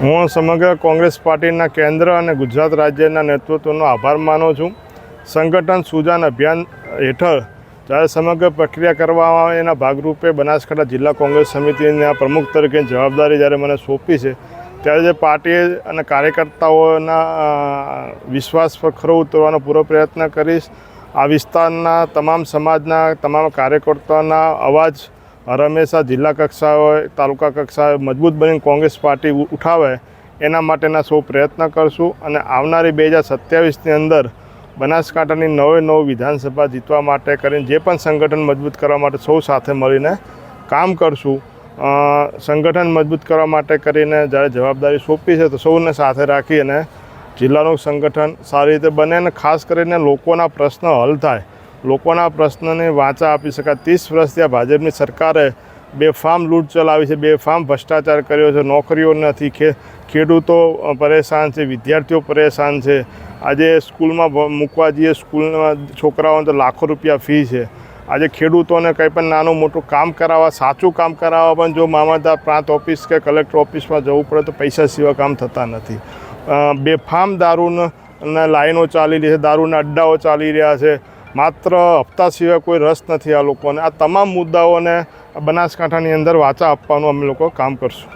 હું સમગ્ર કોંગ્રેસ પાર્ટીના કેન્દ્ર અને ગુજરાત રાજ્યના નેતૃત્વનો આભાર માનું છું. સંગઠન સુજાન અભિયાન હેઠળ જ્યારે સમગ્ર પ્રક્રિયા કરવામાં આવે એના ભાગરૂપે બનાસકાંઠા જિલ્લા કોંગ્રેસ સમિતિના પ્રમુખ તરીકે જવાબદારી જ્યારે મને સોંપી છે, ત્યારે જે પાર્ટી અને કાર્યકર્તાઓના વિશ્વાસ પર ખરો ઉતરવાનો પૂરો પ્રયત્ન કરીશ. આ વિસ્તારના તમામ સમાજના, તમામ કાર્યકર્તાઓના અવાજ હર હંમેશા જિલ્લા કક્ષાઓએ તાલુકા કક્ષાએ મજબૂત બની કોંગ્રેસ પાર્ટી ઉઠાવે એના માટેના સૌ પ્રયત્ન કરશું અને આવનારી બે હજાર સત્યાવીસની અંદર બનાસકાંઠાની નવે નવ વિધાનસભા જીતવા માટે કરીને જે પણ સંગઠન મજબૂત કરવા માટે સૌ સાથે મળીને કામ કરશું. સંગઠન મજબૂત કરવા માટે કરીને જ્યારે જવાબદારી સોંપી છે તો સૌને સાથે રાખી અને જિલ્લાનું સંગઠન સારી રીતે બને અને ખાસ કરીને લોકોના પ્રશ્નો હલ થાય. લોકોના પ્રશ્નને વાંચા આપી શકાય. ત્રીસ વર્ષથી આ ભાજપની સરકારે બેફામ લૂંટ ચલાવી છે, બેફામ ભ્રષ્ટાચાર કર્યો છે, નોકરીઓ નથી, ખે, ખેડૂતો પરેશાન છે, વિદ્યાર્થીઓ પરેશાન છે. આજે સ્કૂલમાં મૂકવા જઈએ સ્કૂલમાં છોકરાઓને તો લાખો રૂપિયા ફી છે. આજે ખેડૂતોને કંઈ પણ નાનું મોટું કામ કરાવવા, સાચું કામ કરાવવા પણ જો મામલતદાર પ્રાંત ઓફિસ કે કલેક્ટર ઓફિસમાં જવું પડે તો પૈસા સિવાય કામ થતા નથી. બેફામ દારૂના લાઈનો ચાલી રહી છે, દારૂના અડ્ડાઓ ચાલી રહ્યા છે. માત્ર હપ્તા સિવાય કોઈ રસ નથી આ લોકોને. આ તમામ મુદ્દાઓને બનાસકાંઠાની અંદર વાચા આપવાનું અમે લોકો કામ કરશું.